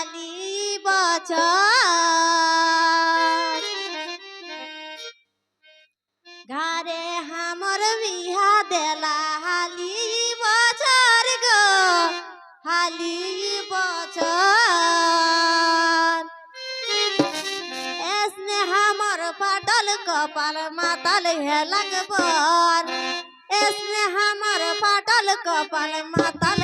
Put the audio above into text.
হালি বছর ঘরে হামর বিহা দেলা, হালি বছর গো, হালি বছর এসনে হামর পাটল কপাল, মাতাল হেলক বর। এসনে হামর পাটল কপাল, মাতাল